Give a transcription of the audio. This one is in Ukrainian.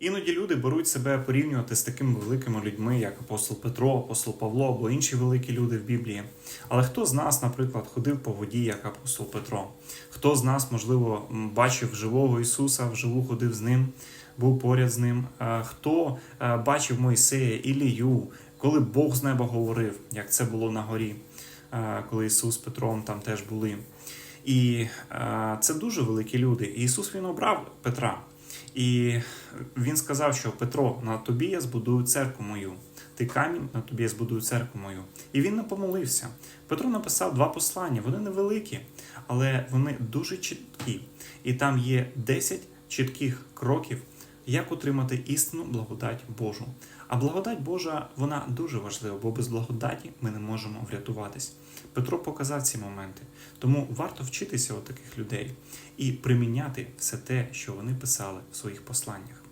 Іноді люди беруть себе порівнювати з такими великими людьми, як апостол Петро, апостол Павло або інші великі люди в Біблії. Але хто з нас, наприклад, ходив по воді, як апостол Петро? Хто з нас, можливо, бачив живого Ісуса, вживу ходив з ним, був поряд з ним? Е, Хто е, бачив Мойсея, Ілію, коли Бог з неба говорив, як це було на горі, е, коли Ісус з Петром там теж були? І це дуже великі люди. І Ісус він обрав Петра. І він сказав, що Петро, на тобі я збудую церкву мою. Ти камінь, на тобі я збудую церкву мою. І він не помолився. Петро написав два послання. Вони невеликі, але вони дуже чіткі. І там є 10 чітких кроків, як отримати істинну благодать Божу. А благодать Божа вона дуже важлива, бо без благодаті ми не можемо врятуватись. Петро показав ці моменти. Тому варто вчитися у таких людей і приміняти все те, що вони писали в своїх посланнях.